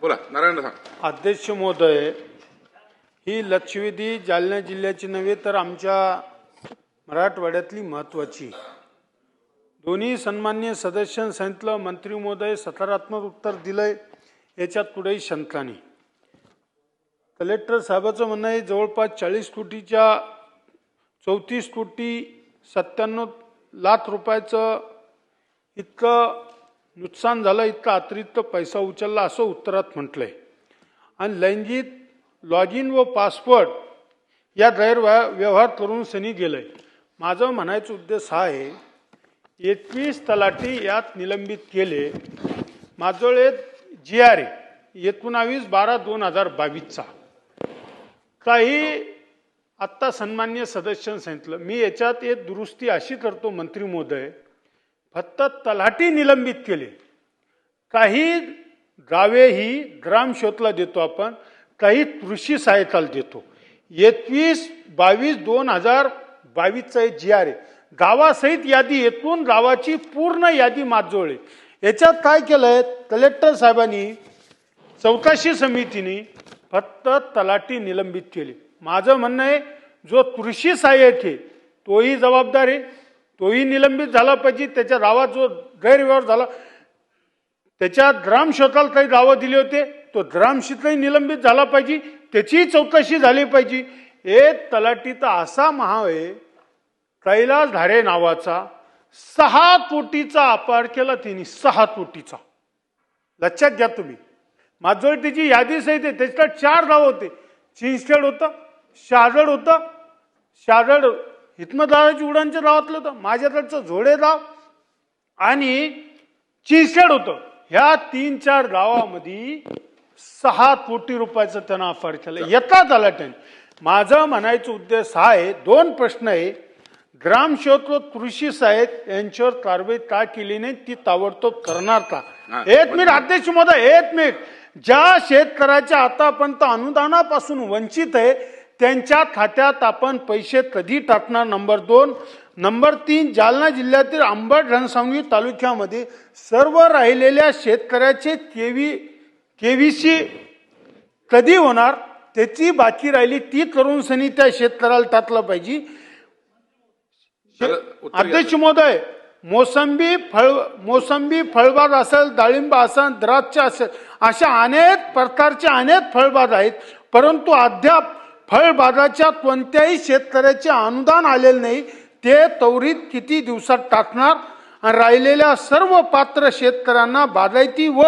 बोला नारायण सांग. अध्यक्ष महोदय ही लक्षवेधी जालना जिल्ह्याची नव्हे तर आमच्या मराठवाड्यातली महत्वाची दोन्ही सन्मान्य सदस्यांनी सांगितलं मंत्री महोदय सकारात्मक उत्तर दिलंय याच्यात पुढेही शंका नाही. कलेक्टर साहेबाचं म्हणणं आहे जवळपास चाळीस कोटीच्या चौतीस कोटी सत्त्याण्णव लाख रुपयाचं इतकं नुकसान झालं इतका अतिरिक्त पैसा उचलला असं उत्तरात म्हटलंय. आणि लैंगिक लॉग इन व पासवर्ड या गैरव्यवहार करून सनी गेलंय. माझं म्हणायचा उद्देश हा आहे एकवीस तलाठी यात निलंबित केले. माझं जी आर ए एकोणावीस बारा दोन हजार बावीसचा. काही आत्ता सन्मान्य सदस्यांनी सांगितलं मी याच्यात एक दुरुस्ती अशी करतो मंत्री महोदय फक्त तलाठी निलंबित केले. काही गावे ही ग्रामशोधला देतो आपण काही कृषी सहायताला देतो. एकवीस बावीस दोन हजार बावीसचा एक जी आर आहे गावासहित यादी येतून गावाची पूर्ण यादी माझजवळ याच्यात काय केलंय? कलेक्टर साहेबांनी चौकशी समितीने फक्त तलाठी निलंबित केली. माझं म्हणणं आहे जो कृषी सहाय्यक आहे तोही जबाबदार आहे. तोही निलंबित झाला पाहिजे त्याच्या गावात जो गैरव्यवहार झाला. त्याच्या ग्रामशोताला काही दावा दिले होते तो ग्रामशीतही निलंबित झाला पाहिजे त्याचीही चौकशी झाली पाहिजे. एक तर असा महाव आहे कैलास धारे नावाचा सहा कोटीचा अपार केला तिने सहा कोटीचा. लक्षात घ्या तुम्ही. माझं तिची यादी सहित त्याच्यात चार गाव होते. चिंचखेड होतं शहाजड होतं शाजड शहाजड हितमदाराची उडानच्या होतं. माझ्याकडचं झोडे गाव आणि चिंचखेड होतं. ह्या तीन चार गावामध्ये सहा कोटी रुपयाचं त्यांना अफार केलं येतात आला त्याने माझं म्हणायचं उद्देश हा आहे दोन प्रश्न आहे. ग्रामशोध व कृषी साहेब यांच्यावर कारवाई का केली नाही ती ताबडतोब करणार का? एक मिनिट अध्यक्ष महोदय एक मिनिट. ज्या शेतकऱ्याच्या आतापर्यंत अनुदानापासून वंचित आहे त्यांच्या खात्यात आपण पैसे कधी टाकणार? नंबर दोन. नंबर तीन जालना जिल्ह्यातील अंबड रणसावंगी तालुक्यामध्ये सर्व राहिलेल्या शेतकऱ्याचे केवी केवीसी कधी होणार? त्याची बाकी राहिली ती करून सनी त्या शेतकऱ्याला टाकलं पाहिजे. अध्यक्ष महोदय मोसंबी फळ मोसंबी फळबाग असेल डाळिंब असेल द्राक्ष असेल अशा अनेक प्रकारचे अनेक फळबाग आहेत. परंतु अद्याप फळबागाच्या कोणत्याही शेतकऱ्याचे अनुदान आलेले नाही ते त्वरित किती दिवसात टाकणार? आणि राहिलेल्या सर्व पात्र शेतकऱ्यांना बागायती व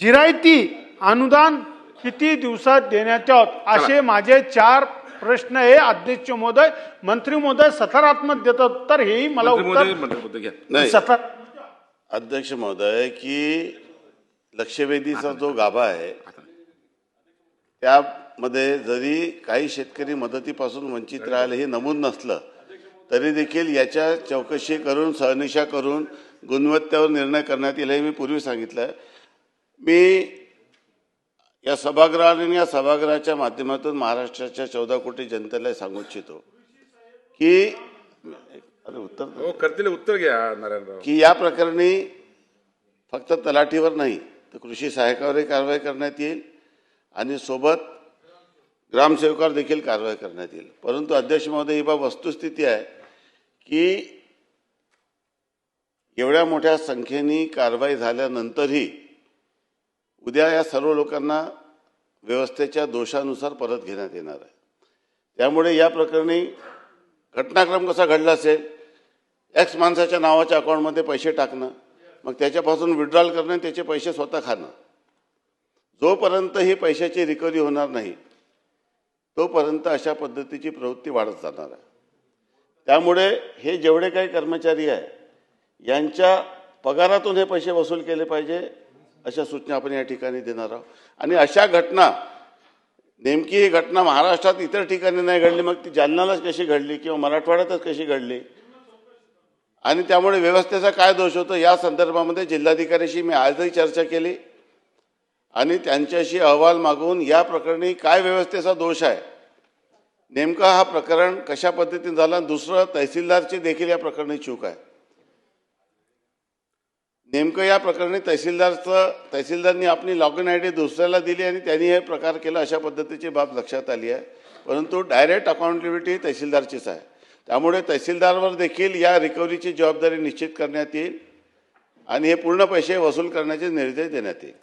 जिरायती अनुदान किती दिवसात देण्यात यावं? असे माझे चार प्रश्न आहे. अध्यक्ष महोदय मंत्री महोदय सकारात्मक देतात तर हेही मला उत्तर सकार अध्यक्ष महोदय की लक्षवेधीचा जो गाभा आहे त्यामध्ये जरी काही शेतकरी मदतीपासून वंचित राहिले हे नमूद नसलं तरी देखील याच्या चौकशी करून सहनिशा करून गुणवत्तेवर निर्णय करण्यात येईल हे मी पूर्वी सांगितलं मी या सभागृहाने या सभागृहाच्या माध्यमातून महाराष्ट्राच्या चौदा कोटी जनतेला सांगू इच्छितो की अरे उत्तर हो करतील उत्तर घ्या की या प्रकरणी फक्त तलाठीवर नाही तर कृषी सहायकावरही कारवाई करण्यात येईल आणि सोबत ग्रामसेवकावर देखील कारवाई करण्यात येईल. परंतु अध्यक्ष महोदय ही बाब वस्तुस्थिती आहे की एवढ्या मोठ्या संख्येने कारवाई झाल्यानंतरही उद्या या सर्व लोकांना व्यवस्थेच्या दोषानुसार परत घेण्यात येणार आहे. त्यामुळे या प्रकरणी घटनाक्रम कसा घडला असेल एक्स माणसाच्या नावाच्या अकाउंटमध्ये पैसे टाकणं मग त्याच्यापासून विड्रॉल करणं त्याचे पैसे स्वतः खाणं. जोपर्यंत ही पैशाची रिकव्हरी होणार नाही तोपर्यंत अशा पद्धतीची प्रवृत्ती वाढत जाणार आहे. त्यामुळे हे जेवढे काही कर्मचारी आहे यांच्या पगारातून हे पैसे वसूल केले पाहिजे अशा सूचना आपण या ठिकाणी देणार आहोत. आणि अशा घटना नेमकी ही घटना महाराष्ट्रात इतर ठिकाणी नाही घडली मग ती जालनालाच कशी घडली किंवा मराठवाड्यातच कशी घडली? आणि त्यामुळे व्यवस्थेचा काय दोष होतो? या संदर्भामध्ये जिल्हाधिकाऱ्याशी मी आजही चर्चा केली. आणि त्यांच्याशी अहवाल मागून या प्रकरणी काय व्यवस्थेचा दोष आहे? नेमका हा प्रकरण कशा पद्धतीने झाला? दुसरं तहसीलदारची देखील या प्रकरणी चूक आहे. नेमकं या प्रकरणी तहसीलदारचं तहसीलदारनी आपली लॉग इन आय डी दुसऱ्याला दिली आणि त्यांनी हे प्रकार केला अशा पद्धतीची बाब लक्षात आली आहे. परंतु डायरेक्ट अकाउंटेबिलिटी तहसीलदारचीच आहे. त्यामुळे तहसीलदारवर देखील या रिकव्हरीची जबाबदारी निश्चित करण्यात येईल आणि हे पूर्ण पैसे वसूल करण्याचे निर्देश देण्यात येईल.